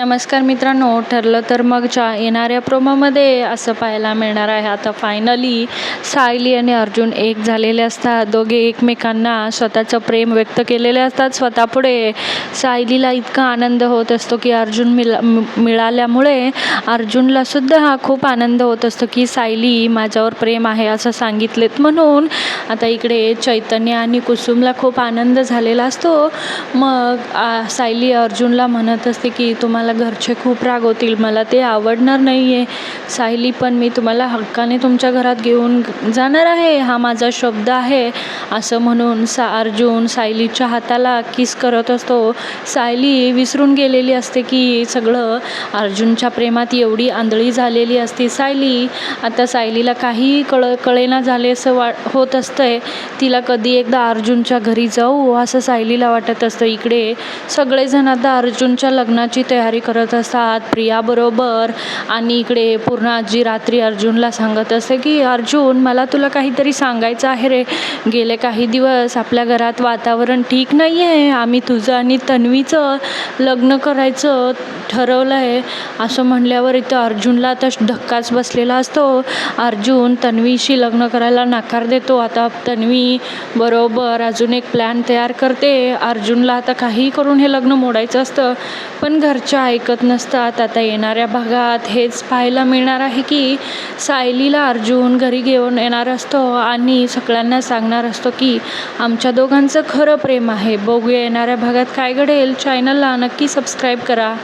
नमस्कार मित्रांनो ठरलं तर मगच्या येणाऱ्या प्रोमोमध्ये असं पाहायला मिळणार आहे. आता फायनली सायली आणि अर्जुन एक झालेले असतात. दोघे एकमेकांना स्वतःचं प्रेम व्यक्त केलेले असतात. स्वतःपुढे सायलीला इतका आनंद होत असतो की अर्जुन मिला मिळाल्यामुळे अर्जुनलासुद्धा हा खूप आनंद होत असतो की सायली माझ्यावर प्रेम आहे असं सांगितलेत म्हणून आता इकडे चैतन्य आणि कुसुमला खूप आनंद झालेला असतो. मग सायली अर्जुनला म्हणत असते की तुम्हाला घरचे खूप रागवतील मला ते आवडणार नाही आहे सायली पण मी तुम्हाला हक्काने तुमच्या घरात घेऊन जाणार आहे. हा माझा शब्द आहे. असं म्हणून सा अर्जुन सायलीच्या हाताला किस करत असतो. सायली विसरून गेलेली असते की सगळं अर्जुनच्या प्रेमात एवढी आंधळी झालेली असते. सायली आता सायलीला काही कळ कळेना झाले असं वा होत असतंय. तिला कधी एकदा अर्जुनच्या घरी जाऊ असं सायलीला वाटत असतं. इकडे सगळेजण आता अर्जुनच्या लग्नाची तयारी करत असतात प्रियाबरोबर आणि इकडे पूर्ण आजी रात्री अर्जुनला सांगत असते की अर्जुन मला तुला काहीतरी सांगायचं आहे रे. गेले काही दिवस आपल्या घरात वातावरण ठीक नाही आहे आम्ही तुझं आणि तन्वीचं लग्न करायचं ठरवलं आहे असं म्हणल्यावर इथं अर्जुनला तर धक्काच बसलेला असतो. अर्जुन तन्वीशी लग्न करायला नकार देतो. आता तन्वी बरोबर अजून एक प्लॅन तयार करते. अर्जुनला आता काही करून हे लग्न मोडायचं असतं. पण घरच्या ऐकत नसतात. आता येणाऱ्या भागात हेच पाहायला मिळणार आहे की सायलीला अर्जुन घरी घेऊन येणार असतो आणि सगळ्यांना सांगणार असतो की आमच्या दोघांचं खरं प्रेम आहे. बघूया येणाऱ्या भागात काय घडेल. चॅनलला नक्की सबस्क्राईब करा.